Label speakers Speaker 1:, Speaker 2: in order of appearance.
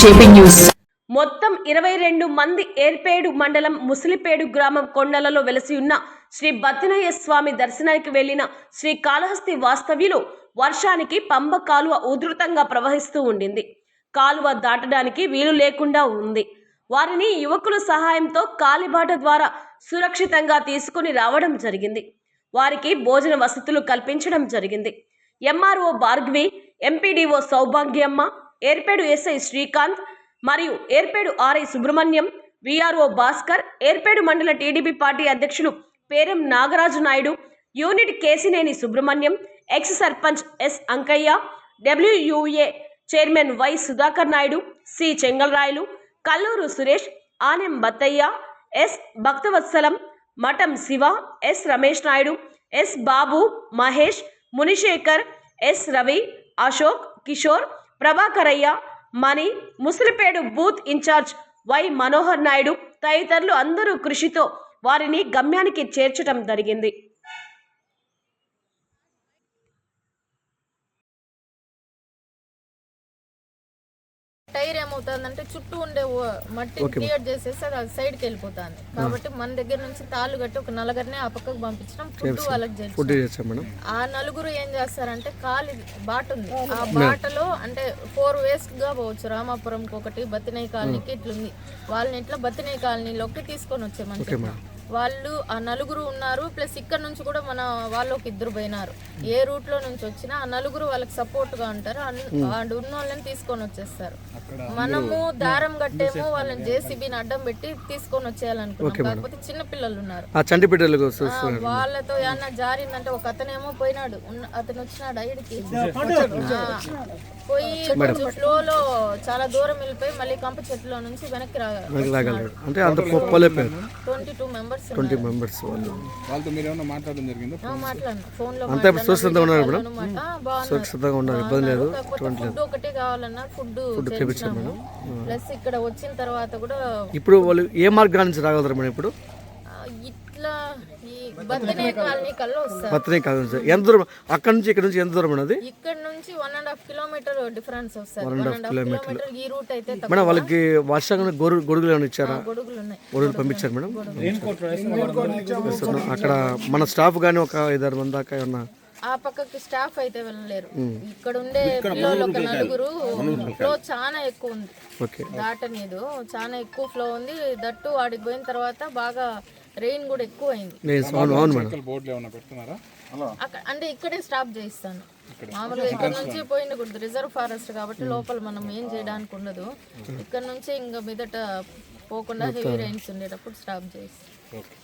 Speaker 1: JP news.
Speaker 2: మొత్తం ఇరవై రెండు మంది ఏర్పేడు మండలం ముసిలిపేడు గ్రామం కొండలలో వెలసి ఉన్న శ్రీ బతినయ్య స్వామి దర్శనానికి వెళ్ళిన శ్రీ కాళహస్తి వాస్తవ్యులు వర్షానికి పంబ కాలువ ఉధృతంగా ప్రవహిస్తూ ఉండింది. కాలువ దాటడానికి వీలు లేకుండా ఉంది. వారిని యువకుల సహాయంతో కాలిబాట ద్వారా సురక్షితంగా తీసుకుని రావడం జరిగింది. వారికి భోజన వసతులు కల్పించడం జరిగింది. MRO Bhargavi MPDO Saubhagyamma Yerpedu SI Srikanth మరియు ఏర్పేడు ఆర్ఐ సుబ్రహ్మణ్యం విఆర్ఓ భాస్కర్ ఏర్పేడు మండల టీడీపీ పార్టీ అధ్యక్షులు Peram Nagaraju Naidu unit Kesineni Subrahmanyam ex sarpanch S Ankaiah WUA chairman Y Sudhakar Naidu C Chengalrayalu Kalluru Suresh Anem Battaiah S Bhaktavatsalam Matham Siva S Ramesh Naidu S Babu Mahesh Munisekhar S Ravi Ashok Kishore Prabhakaraiah Mani Musalipedu booth incharge Y Manohar Naidu తదితరులు అందరూ కృషితో వారిని గమ్యానికి చేర్చడం జరిగింది.
Speaker 3: Tyre ఏమవుతుందంటే చుట్టూ ఉండే మట్టి క్లియర్ చేసేసి అది సైడ్కి వెళ్ళిపోతుంది. కాబట్టి మన దగ్గర నుంచి తాళ్ళు కట్టి ఒక నలుగురిని ఆ పక్కకు పంపించడం ఫుడ్ వాళ్ళకి
Speaker 4: మేడం.
Speaker 3: ఆ నలుగురు ఏం చేస్తారంటే కాలి బాట ఉంది. ఆ బాటలో అంటే ఫోర్ వేస్గా పోవచ్చు. రామాపురంకి ఒకటి బతినై కాలనీకి ఇట్లుంది. వాళ్ళని ఇట్లా బతినై కాలనీలోకి తీసుకొని వచ్చే మంచి వాళ్ళు ఆ నలుగురు ఉన్నారు ప్లస్ ఇక్కడ నుంచి కూడా మన వాళ్ళు ఒక ఇద్దరు పోయినారు. ఏ రూట్లో నుంచి వచ్చినా ఆ నలుగురు వాళ్ళకి సపోర్ట్గా ఉంటారు ఆడ ఉన్న వాళ్ళని తీసుకొని వచ్చేస్తారు. మనము దారం కట్టేమో వాళ్ళని జేసీబీని అడ్డం పెట్టి తీసుకొని వచ్చేయాలనుకున్నాం. కాకపోతే చిన్న పిల్లలు ఉన్నారు. వాళ్ళతో ఏమన్నా జారిందంటే ఒక అతనేమో పోయినాడు. ఉన్న- అతను వచ్చినాడు ఐడికి పోయి కొంచెం ఫ్లోలో చాలా దూరం వెళ్ళిపోయి మళ్ళీ కంప చెట్టులో నుంచి వెనక్కి రాగా
Speaker 4: రాగలరు అంటే అంత పొప్పలేపారు
Speaker 3: twenty two members
Speaker 4: twenty members వాళ్ళు.
Speaker 5: వాళ్ళతో మీరు ఏమైనా మాట్లాడడం జరిగిందా?
Speaker 3: మాట్లాడినా. ఫోన్లో
Speaker 4: అంతా ఇప్పుడు సురక్షితంగా ఉన్నారు మేడం సురక్షితంగా ఉన్నారు. ఇబ్బంది లేదు.
Speaker 3: ఫుడ్ ఒకటే కావాలన్నా ఫుడ్ చేయించినాము ప్లస్ ఇక్కడ వచ్చిన తర్వాత కూడా
Speaker 4: ఇప్పుడు వాళ్ళు ఏ మార్గాల నుంచి రాగలరు మేడం ఇప్పుడు? పత్రిక కాదు సార్ ఎంత దూరం? అక్కడ నుంచి ఇక్కడ నుంచి ఎంత దూరం అది
Speaker 3: ఇక్కడ నుంచి one and half kilometre difference వస్తుంది. వన్ అండ్ హాఫ్ కిలోమీటర్ ఈ రూట్ అయితే
Speaker 4: మేడం వాళ్ళకి వర్షంగా గొడుగు గొడుగులు ఏమైనా ఇచ్చారా?
Speaker 3: గొడుగులు ఉన్నాయి.
Speaker 4: గొడుగులు పంపించారు మేడం. అక్కడ మన స్టాఫ్ కానీ ఒక ఐదారు మంది దాకా ఏమన్నా?
Speaker 3: ఆ పక్కకి స్టాఫ్ అయితే వెళ్ళలేరు. ఇక్కడ ఉండే పిల్లలు ఒక నలుగురు ఫ్లో చాలా ఎక్కువ ఉంది. దాటనేదు. చాలా ఎక్కువ ఫ్లో ఉంది. దట్టు ఆడికి పోయిన తర్వాత బాగా రెయిన్ కూడా ఎక్కువ అయింది అంటే ఇక్కడే స్టాప్ చేయిస్తాను. మామూలుగా ఇక్కడ నుంచి పోయిండకూడదు రిజర్వ్ ఫారెస్ట్ కాబట్టి లోపల మనం ఏం చేయడానికి ఉండదు. ఇక్కడ నుంచి ఇంకా మీదట పోకుండా హెవీ రైన్స్ ఉండేటప్పుడు స్టాప్ చేయిస్తాం
Speaker 5: ఓకే.